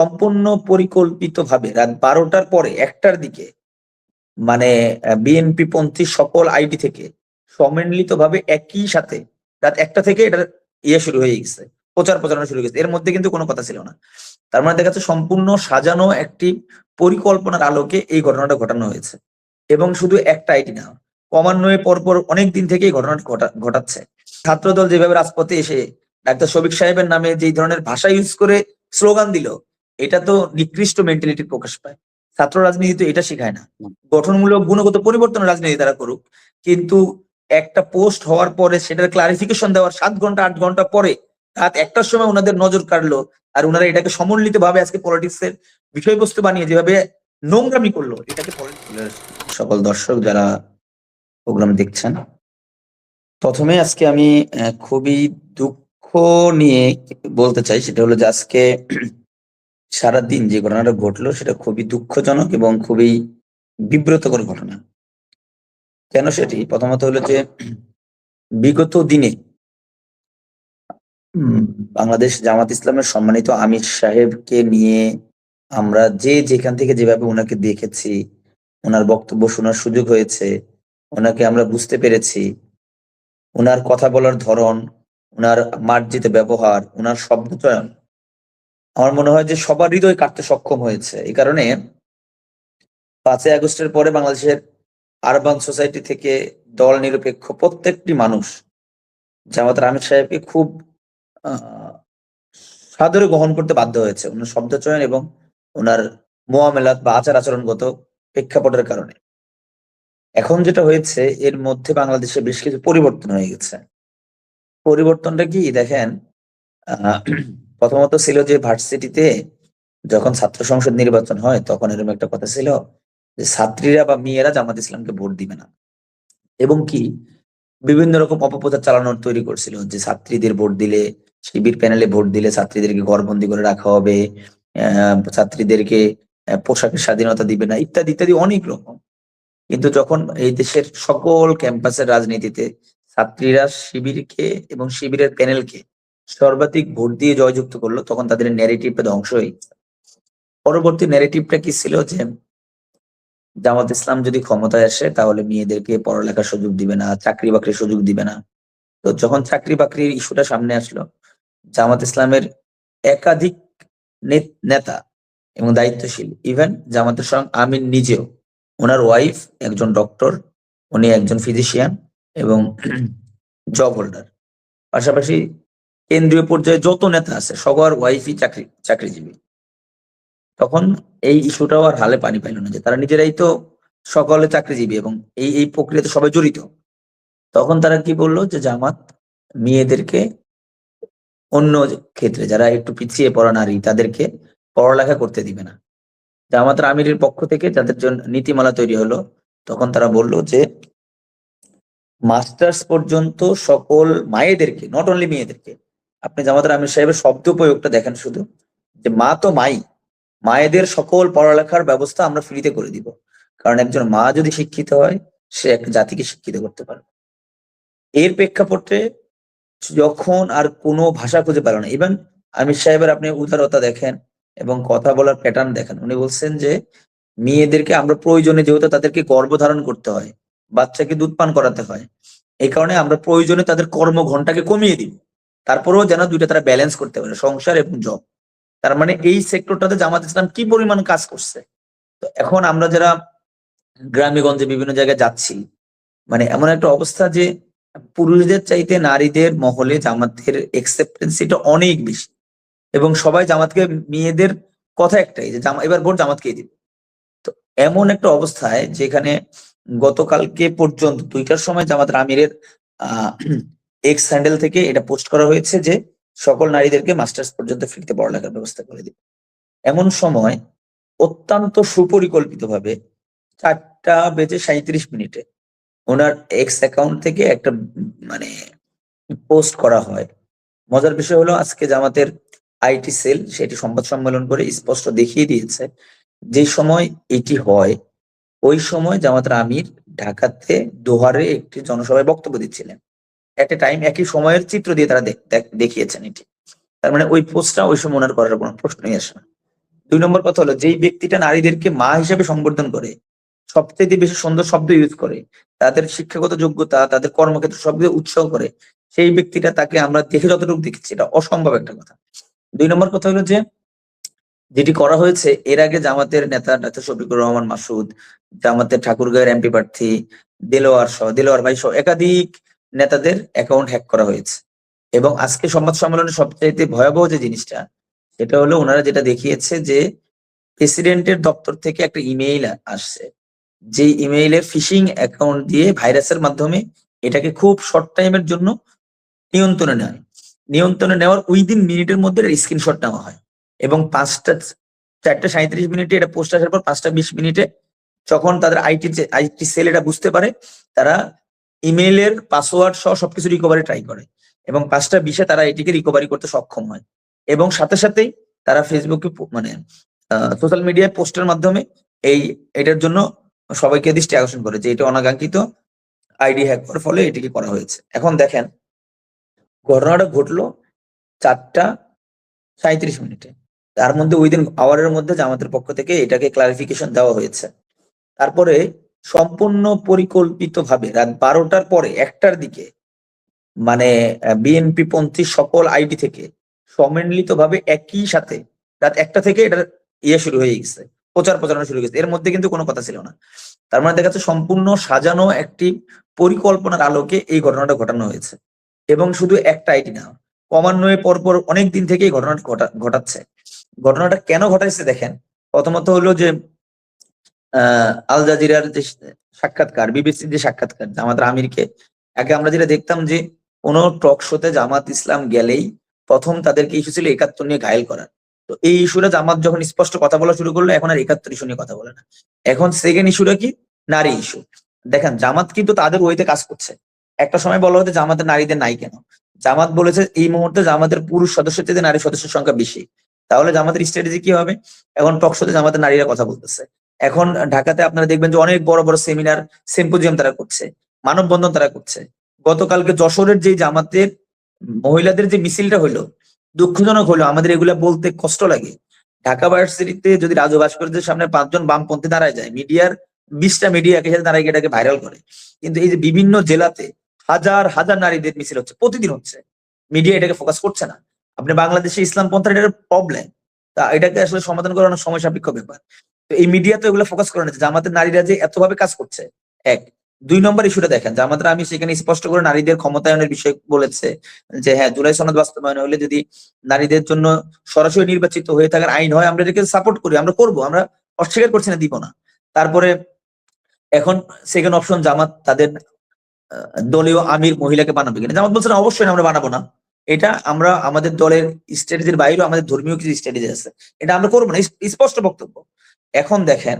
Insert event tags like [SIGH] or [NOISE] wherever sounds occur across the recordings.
সম্পূর্ণ পরিকল্পিত ভাবে রাত বারোটার পরে একটার দিকে মানে বিএনপি পন্থী সকল আইডি থেকে সম্মিলিত ভাবে একই সাথে রাত একটা থেকে এটা ইয়ে শুরু হয়ে গেছে, প্রচার প্রচারণা শুরু হয়ে গেছে। এর মধ্যে কিন্তু কোনো কথা ছিল না। তার মানে দেখা যাচ্ছে সম্পূর্ণ সাজানো একটি পরিকল্পনার আলোকে এই ঘটনাটা ঘটানো হয়েছে। এবং শুধু একটা আইডি না, ক্রমান্বয়ে পরপর অনেক দিন থেকে এই ঘটনাটা ঘটা- ঘটাচ্ছে। ছাত্রদল যেভাবে রাজপথে এসে ডাক্তার শফিক সাহেবের নামে যে ধরনের ভাষা ইউজ করে স্লোগান দিল এটা তো নিকৃষ্ট মেন্টালিটির প্রকাশ পায়। ছাত্র রাজনীতি তো এটা শেখায় না। গঠনমূলক, গুণগত পরিবর্তন রাজনীতি তারা করুক, কিন্তু একটা পোস্ট হওয়ার পরে সেটার ক্লারিফিকেশন দেওয়ার সাত ঘণ্টা, আট ঘণ্টা পরে রাত একটার সময় ওনাদের নজর কাড়লো আর ওনারা এটাকে সমন্বিত ভাবে আজকে পলিটিক্স এর বিষয়বস্তু বানিয়ে যেভাবে নোংরামি করল, এটাকে সকল দর্শক যারা প্রোগ্রাম দেখছেন। প্রথমে আজকে আমি খুবই দুঃখ নিয়ে বলতে চাই, সেটা হলো যে আজকে সারাদিন যে ঘটনাটা ঘটলো সেটা খুবই দুঃখজনক এবং খুবই বিব্রতকর ঘটনা। কেন সেটি? প্রথমত হলো যে বিগত দিনে বাংলাদেশ জামাত ইসলামের সম্মানিত আমির সাহেবকে নিয়ে আমরা যে যেখান থেকে যেভাবে ওনাকে দেখেছি ওনার বক্তব্য শোনার সুযোগ হয়েছে ওনাকে আমরা বুঝতে পেরেছি। ওনার কথা বলার ধরন ওনার মার্জিত ব্যবহার ওনার শব্দ চয়ন আমার মনে হয় যে সবার হৃদয় কাটতে সক্ষম হয়েছে। এই কারণে পাঁচই আগস্টের পরে বাংলাদেশের আরবান সোসাইটি থেকে দল নিরপেক্ষ প্রত্যেকটি মানুষ, জামাত আমির সাহেবকে খুব সাদরে গ্রহণ করতে বাধ্য হয়েছে ওনার শব্দ চয়ন এবং ওনার মোয়ামেলাত বা আচার আচরণগত প্রেক্ষাপটের কারণে। এখন যেটা হয়েছে, এর মধ্যে বাংলাদেশে বেশ কিছু পরিবর্তন হয়ে গেছে। পরিবর্তনটা কি? দেখেন প্রথমত ছিল যে ভার্সিটিতে যখন ছাত্র সংসদ নির্বাচন হয়, তখন এরকম একটা কথা ছিল যে ছাত্রীরা বা মেয়েরা জামাত ইসলামকে ভোট দিবে না। এবং কি? বিভিন্ন রকম অপপ্রচার চালানোর তৈরি করছিল যে ছাত্রীদের ভোট দিলে, শিবির প্যানেলে ভোট দিলে ছাত্রীদেরকে ঘরবন্দি করে রাখা হবে ছাত্রীদেরকে পোশাকের স্বাধীনতা দিবে না, ইত্যাদি ইত্যাদি অনেক রকম। কিন্তু যখন এই দেশের সকল ক্যাম্পাসের রাজনীতিতে ছাত্রীরা শিবিরকে এবং শিবিরের প্যানেলকে সর্বাধিক ভোট দিয়ে জয়যুক্ত করল, তখন তাদের ন্যারেটিভটা ধ্বংস হয়ে পরবর্তী ন্যারেটিভটা কি ছিল যে, জামাত ইসলাম যদি ক্ষমতায় আসে, তাহলে মেয়েদেরকে পড়ালেখার সুযোগ দিবে না চাকরি বাকরির সুযোগ দিবে না। তো যখন চাকরি বাকরির ইস্যুটা সামনে আসলো, জামাত ইসলামের একাধিক নেতা এবং দায়িত্বশীল ইভেন জামাতের সঙ্গে আমিন নিজেও, ওনার ওয়াইফ একজন ডক্টর উনি একজন ফিজিশিয়ান এবং [CLEARS THROAT] জব হোল্ডার পাশাপাশি কেন্দ্রীয় পর্যায়ে যত নেতা আছে, সবার ওয়াইফই চাকরি, চাকরিজীবী। তখন এই ইস্যুটাও আর হালে পানি পাইল না যে তারা নিজেরাই তো সকলে চাকরিজীবী এবং এই এই প্রক্রিয়াতে সবাই জড়িত। তখন তারা কি বলল যে, জামাত মেয়েদেরকে অন্য ক্ষেত্রে যারা একটু পিছিয়ে পড়া নারী, তাদেরকে পড়ালেখা করতে দিবে না। জামাতের আমিরের পক্ষ থেকে যাদের জন্য নীতিমালা তৈরি হলো, তখন তারা বলল যে, মাস্টার্স পর্যন্ত সকল মায়েদেরকে নট অনলি মেয়েদেরকে আপনি জামাতের আমির সাহেবের শব্দ প্রয়োগটা দেখেন শুধু, যে মা তো মাই, মায়েদের সকল পড়ালেখার ব্যবস্থা আমরা ফ্রিতে করে দিব। কারণ একজন মা যদি শিক্ষিত হয়, সে এক জাতিকে শিক্ষিত করতে পারে এর প্রেক্ষাপটে যখন আর কোনো ভাষা খুঁজে পেল না ইভেন আমির সাহেবের আপনি উদারতা দেখেন এবং কথা বলার প্যাটার্ন দেখেন, উনি বলছেন যে মেয়েদেরকে আমরা প্রয়োজনে যেহেতু তাদেরকে গর্ভধারণ করতে হয়, বাচ্চাকে দুধ পান করাতে হয় এই কারণে আমরা প্রয়োজনে তাদের কর্ম ঘন্টাকে কমিয়ে দিব। তারপরেও যেন দুইটা তারা ব্যালেন্স করতে পারে, সংসার এবং জব তার মানে এই সেক্টরটাতে জামাত ইসলাম কি পরিমাণ কাজ করছে? তো এখন আমরা যারা গ্রামে গঞ্জে বিভিন্ন জায়গায় যাচ্ছি মানে এমন একটা অবস্থা যে পুরুষদের চাইতে নারীদের মহলে জামাতের একসেপ্টেন্সিটা অনেক বেশি। এবং সবাই জামাতকে, মেয়েদের কথা একটাই যে জামা, এবার ভোট জামাতকেই দিবে তো এমন একটা অবস্থায় যেখানে গতকালকে পর্যন্ত দুইটার সময় জামাত আমিরের আহ এক্স হ্যান্ডেল থেকে এটা পোস্ট করা হয়েছে যে সকল নারীদেরকে মাস্টার্স পর্যন্ত ফ্রিতে পড়ালেখার ব্যবস্থা করে দিবে। এমন সময় অত্যন্ত সুপরিকল্পিত ভাবে চারটা বেজে সাঁত্রিশ মিনিটে ওনার এক্স অ্যাকাউন্ট থেকে একটা মানে পোস্ট করা হয়। মজার বিষয় হলো আজকে জামাতের আইটি সেল সেটি সংবাদ সম্মেলন করে স্পষ্ট দেখিয়ে দিয়েছে যে সময় এটি হয়, ওই সময় জামাতের আমির ঢাকাতে দোহারে একটি জনসভায় বক্তব্য দিচ্ছিলেন। একটা টাইম একই সময়ের চিত্র দিয়ে তারা দেখ- দেখ- দেখিয়েছেন এটি। তার মানে ওই পোস্টটা ওই সময় ওনার করার কোনো প্রশ্নই আসে না। দুই নম্বর কথা হলো, যেই ব্যক্তিটা নারীদেরকে মা হিসেবে সম্বোধন করে সবচেয়ে বেশি সুন্দর শব্দ ইউজ করে, তাদের শিক্ষাগত যোগ্যতা, তাদের কর্মক্ষেত্র সব কিছু উৎসাহ করে, সেই ব্যক্তিটা তাকে আমরা দেখে যতটুকু দেখছি, এটা অসম্ভব একটা কথা। দুই নম্বর কথা হলো যে, যেটি করা হয়েছে, এর আগে জামাতের নেতা ডাক্তার শফিকুর রহমান মাসুদ, জামাতের ঠাকুরগাঁয়ের এমপি প্রার্থী, দেলোয়ার সহ, দেলোয়ার ভাই সহ, একাধিক নেতাদের অ্যাকাউন্ট হ্যাক করা হয়েছে। এবং আজকে সংবাদ সম্মেলনে সবচাইতে ভয়াবহ যে জিনিসটা, সেটা হলো ওনারা যেটা দেখিয়েছে যে প্রেসিডেন্টের দপ্তর থেকে একটা ইমেইল আসছে। যে ইমেইলের ফিশিং অ্যাকাউন্ট দিয়ে ভাইরাসের মাধ্যমে এটাকে খুব শর্ট টাইমের জন্য নিয়ন্ত্রণে নেয়। নিয়ন্ত্রণে নেওয়ার উইদিন মিনিটের মধ্যে স্ক্রিনশট নেওয়া হয়। এবং পাঁচটা, চারটা সাঁত্রিশ মিনিটে এটা পোস্ট আসার পর পাঁচটা বিশ মিনিটে যখন তাদের আইটি আইটি সেল এটা বুঝতে পারে, তারা ইমেইলের পাসওয়ার্ড সহ সবকিছু রিকভারি ট্রাই করে। এবং পাঁচটা বিশে তারা এটিকে রিকভারি করতে সক্ষম হয়। এবং সাথে সাথেই তারা ফেসবুকে মানে সোশ্যাল মিডিয়ায় পোস্টের মাধ্যমে এই, এটার জন্য সবাইকে দৃষ্টি আকর্ষণ করে যে এটা অনাকাঙ্ক্ষিত আইডি হ্যাক করার ফলে এটিকে করা হয়েছে। এখন দেখেন, ঘটনাটা ঘটলো চারটা সাঁত্রিশ মিনিটে। তার মধ্যে উইদিন আওয়ারের মধ্যে জামাতের পক্ষ থেকে এটাকে ক্লারিফিকেশন দেওয়া হয়েছে। তারপরে সম্পূর্ণ পরিকল্পিতভাবে রাত বারোটার পরে একটার দিকে মানে বিএনপি পন্থী সকল আইডি থেকে সম্মিলিত ভাবে একই সাথে রাত একটা থেকে এটা ইয়ে শুরু হয়ে গেছে, প্রচার প্রচারণা শুরু গেছে। এর মধ্যে কিন্তু কোনো কথা ছিল না। তার মানে দেখা যাচ্ছে সম্পূর্ণ সাজানো একটি পরিকল্পনার আলোকে এই ঘটনাটা ঘটানো হয়েছে। এবং শুধু একটা আইডি না, ক্রমান্বয়ে পরপর অনেক দিন থেকে এই ঘটনাটা ঘটা- ঘটাচ্ছে। ঘটনাটা কেন ঘটাইছে দেখেন? প্রথমত হলো যে আল জাজিরার যে সাক্ষাৎকার, বিবিসির যে সাক্ষাৎকার, জামাত আমিরকে, আগে আমরা যেটা দেখতাম যে কোন টক শোতে জামাত ইসলাম গেলেই প্রথম তাদেরকে ইস্যু ছিল একাত্তর নিয়ে ঘায়েল করার। তো এই ইস্যুটা জামাত যখন স্পষ্ট কথা বলা শুরু করল, এখন আর একাত্তর ইস্যু নিয়ে কথা বলে না। এখন সেকেন্ড ইস্যুটা কি? নারী ইস্যু দেখেন, জামাত কিন্তু তাদের ওইতে কাজ করছে। একটা সময় বলা হতো জামাতের নারীদের নাই কেন? জামাত বলেছে এই মুহূর্তে জামাতের পুরুষ সদস্যের চেয়ে নারী সদস্যের সংখ্যা বেশি। তাহলে জামাতের স্ট্র্যাটেজি কি হবে? এখন টক শোতে জামাতের নারীরা কথা বলতেছে। এখন ঢাকাতে আপনারা দেখবেন যে অনেক বড় বড় সেমিনার সিম্পোজিয়াম তারা করছে, মানববন্ধন তারা করছে। গতকালকে যশোরের যে জামাতের মহিলাদের যে মিছিলটা হলো, দুঃখজনক হলো, আমাদের এগুলা বলতে কষ্ট লাগে। ঢাকা ভার্সিটিতে যদি রাজু ভাস্কর্যের সামনে পাঁচজন বামপন্থী দাঁড়ায় যায়, মিডিয়ার বিশটা মিডিয়া একে সাথে দাঁড়ায় এটাকে ভাইরাল করে। কিন্তু এই যে বিভিন্ন জেলাতে হাজার হাজার নারীদের মিছিল হচ্ছে, প্রতিদিন হচ্ছে। মিডিয়া এটাকে ফোকাস করছে না। আপনি বাংলাদেশে ইসলাম পন্থার এটার প্রবলেম তা এটাকে আসলে সমাধান করানো সময় সাপেক্ষ ব্যাপার। তো এই মিডিয়া তো এগুলো ফোকাস করে নিচ্ছে জামাতের নারীরা যে এতভাবে কাজ করছে, এক। দুই নম্বর ইস্যুটা দেখেন জামাতের আমি সেখানে স্পষ্ট করে নারীদের ক্ষমতায়নের বিষয় বলেছে যে হ্যাঁ জুলাই সনদ বাস্তবায়ন হলে যদি নারীদের জন্য সরাসরি নির্বাচিত হয়ে থাকার আইন হয়, আমরা এটাকে সাপোর্ট করি, আমরা করব, আমরা অস্বীকার করছি না, দিব না। তারপরে এখন সেকেন্ড অপশন জামাত তাদের দলীয় আমির মহিলাকে বানাবে কিনা। জামাত বলছে না, অবশ্যই আমরা বানাবো না। এটা আমরা আমাদের দলের স্ট্র্যাটেজির বাইরেও আমাদের ধর্মীয় কিছু স্ট্র্যাটেজি আছে। এটা আমরা করব না স্পষ্ট বক্তব্য। এখন দেখেন,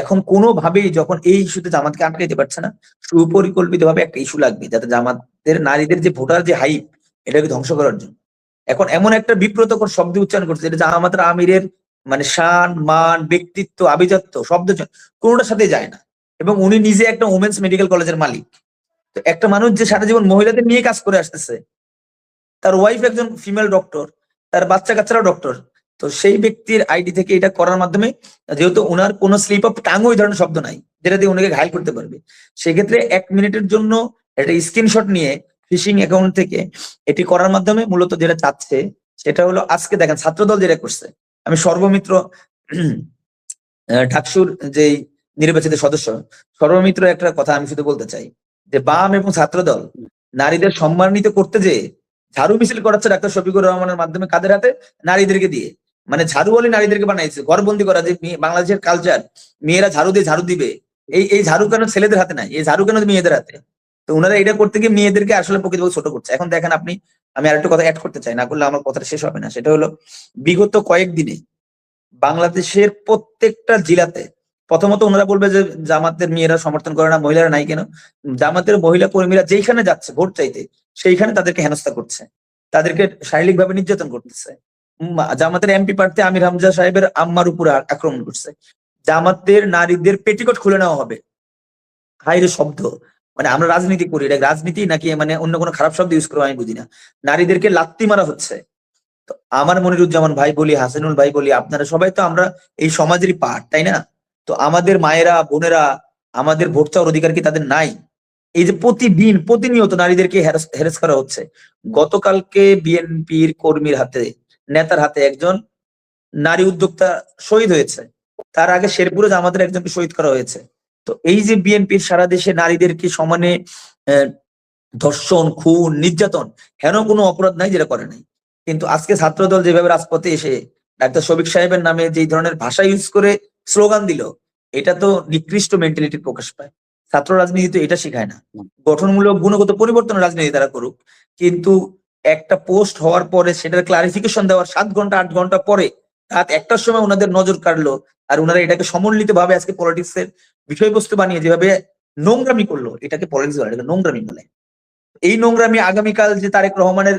এখন কোনোভাবেই যখন এই ইস্যুতে জামাতকে আটকাইতে পারছে না সুপরিকল্পিত ভাবে একটা ইস্যু লাগবে, যাতে জামাতের নারীদের যে ভোটার যে হাইপ এটাকে ধ্বংস করার জন্য। এখন এমন একটা বিব্রতকর শব্দ উচ্চারণ করছে, যেটা জামাতের আমিরের মানে শান, মান, ব্যক্তিত্ব, আভিজাত্য শব্দ কোনোটার সাথে যায় না। এবং উনি নিজে একটা ওমেন্স মেডিকেল কলেজের মালিক। তো একটা মানুষ যে সারা জীবন মহিলাদের নিয়ে কাজ করে আসতেছে, তার ওয়াইফ একজন ফিমেল ডক্টর তার বাচ্চা কাচ্চারাও ডক্টর তো সেই ব্যক্তির আইডি থেকে এটা করার মাধ্যমে যেহেতু ওনার কোনো স্লিপ অফ টাং ওই ধরনের শব্দ নাই যেটা দিয়ে ওনাকে ঘায়ল করতে পারবে। সেক্ষেত্রে এক মিনিটের জন্য একটা স্ক্রিনশট নিয়ে ফিশিং অ্যাকাউন্ট থেকে এটি করার মাধ্যমে মূলত যেটা চাচ্ছে সেটা হলো আজকে দেখেন ছাত্রদল যেটা করছে আমি সর্বমিত্র আহ, ঢাকসুর যে নির্বাচিত সদস্য সর্বমিত্র একটা কথা আমি শুধু বলতে চাই যে বাম এবং ছাত্রদল নারীদের সম্মানিত করতে যে ঝাড়ু মিছিল করাচ্ছে ডাক্তার শফিকুর রহমানের মাধ্যমে কাদের হাতে? নারীদেরকে দিয়ে। মানে ঝাড়ু বলে নারীদেরকে বানাইছে, ঘরবন্দি করা যে বাংলাদেশের কালচার মেয়েরা ঝাড়ু দিয়ে ঝাড়ু দিবে। এই এই ঝাড়ু কেন ছেলেদের হাতে নাই? এই ঝাড়ু কেন মেয়েদের হাতে? তো ওনারা এটা করতে গিয়ে মেয়েদেরকে আসলে প্রকৃতভাবে ছোট করছে। এখন দেখেন আপনি, আমি আরেকটু কথা অ্যাড করতে চাই, না করলে আমার কথাটা শেষ হবে না। সেটা হলো, বিগত কয়েকদিনে বাংলাদেশের প্রত্যেকটা জেলাতে প্রথমত ওনারা বলবে যে জামাতের মেয়েরা সমর্থন করে না, মহিলারা নাই কেন? জামাতের মহিলা কর্মীরা যেখানে যাচ্ছে ভোট চাইতে, সেইখানে তাদেরকে হেনস্থা করছে। তাদেরকে শারীরিকভাবে নির্যাতন করতেছে। জামাতের এমপি প্রার্থী আমির হামজা সাহেবের আম্মার উপরে আক্রমণ করছে জামাতের নারীদের পেটিকোট খুলে নেওয়া হবে। হাইরে শব্দ। মানে আমরা রাজনীতি করি, এটা রাজনীতি নাকি মানে অন্য কোনো খারাপ শব্দ ইউজ করব আমি বুঝি না নারীদেরকে লাত্তি মারা হচ্ছে। তো আমার মনিরুজ্জামান ভাই বলি, হাসানুল ভাই বলি, আপনারা সবাই তো আমরা এই সমাজেরই পার্ট তাই না? তো আমাদের মায়েরা, বোনেরা, আমাদের ভোট চাওয়ার অধিকার কি তাদের নাই? এই যে প্রতিদিন, প্রতিনিয়ত নারীদেরকে হ্যারাস করা হচ্ছে। গতকালকে বিএনপির কর্মীর হাতে নেতার হাতে একজন নারী উদ্যোক্তা শহীদ হয়েছে। তার আগে শেরপুরে আমাদের একজনকে শহীদ করা হয়েছে। তো এই যে বিএনপির সারা দেশে নারীদেরকে সমানে ধর্ষণ, খুন, নির্যাতন হেন কোনো অপরাধ নাই যেটা করে নাই। কিন্তু আজকে ছাত্রদল যেভাবে রাজপথে এসে ডাক্তার শফিক সাহেবের নামে যে ধরনের ভাষা ইউজ করে স্লোগান দিল, এটা তো নিকৃষ্ট মেন্টালিটির প্রকাশ পায়। ছাত্র রাজনীতি তো এটা শেখায় না। গঠনমূলক, গুণগত পরিবর্তন রাজনীতি তারা করুক। কিন্তু একটা পোস্ট হওয়ার পরে সেটার ক্লারিফিকেশন দেওয়ার সাত ঘণ্টা আট ঘণ্টা পরে রাত একটার সময় ওনাদের নজর কাড়লো আর ওনারা এটাকে সমন্বিত ভাবে আজকে পলিটিক্স এর বিষয়বস্তু বানিয়ে যেভাবে নোংরামি করল এটাকে পলিটিক্স বলে এটাকে নোংরামি বলে। এই নোংরামি আগামীকাল যে তারেক রহমানের।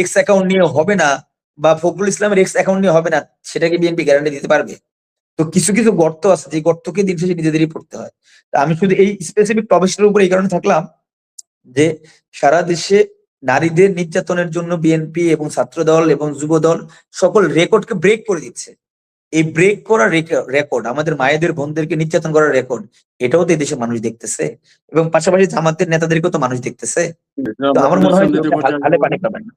এক্স অ্যাকাউন্ট নিয়ে হবে না বা ফখরুল ইসলামের এক্স অ্যাকাউন্ট নিয়ে হবে না সেটাকে বিএনপি গ্যারান্টি দিতে পারবে। তো কিছু কিছু গর্ত আছে যে গর্তকে দিন শেষে নিজেদেরই পড়তে হয়। তা আমি শুধু এই স্পেসিফিক টপিকটার উপর এই কারণে থাকলাম যে সারা দেশে নারীদের নির্যাতনের জন্য বিএনপি এবং ছাত্রদল এবং যুবদল সকল রেকর্ডকে ব্রেক করে দিচ্ছে। এই ব্রেক করা রেকর্ড আমাদের মায়েদের বোনদেরকে নির্যাতন করার রেকর্ড এটাও তো এই দেশে মানুষ দেখতেছে। এবং পাশাপাশি জামাতের নেতাদেরকেও তো মানুষ দেখতেছে। তো আমার মনে হয় হালে পানি পাবেন না।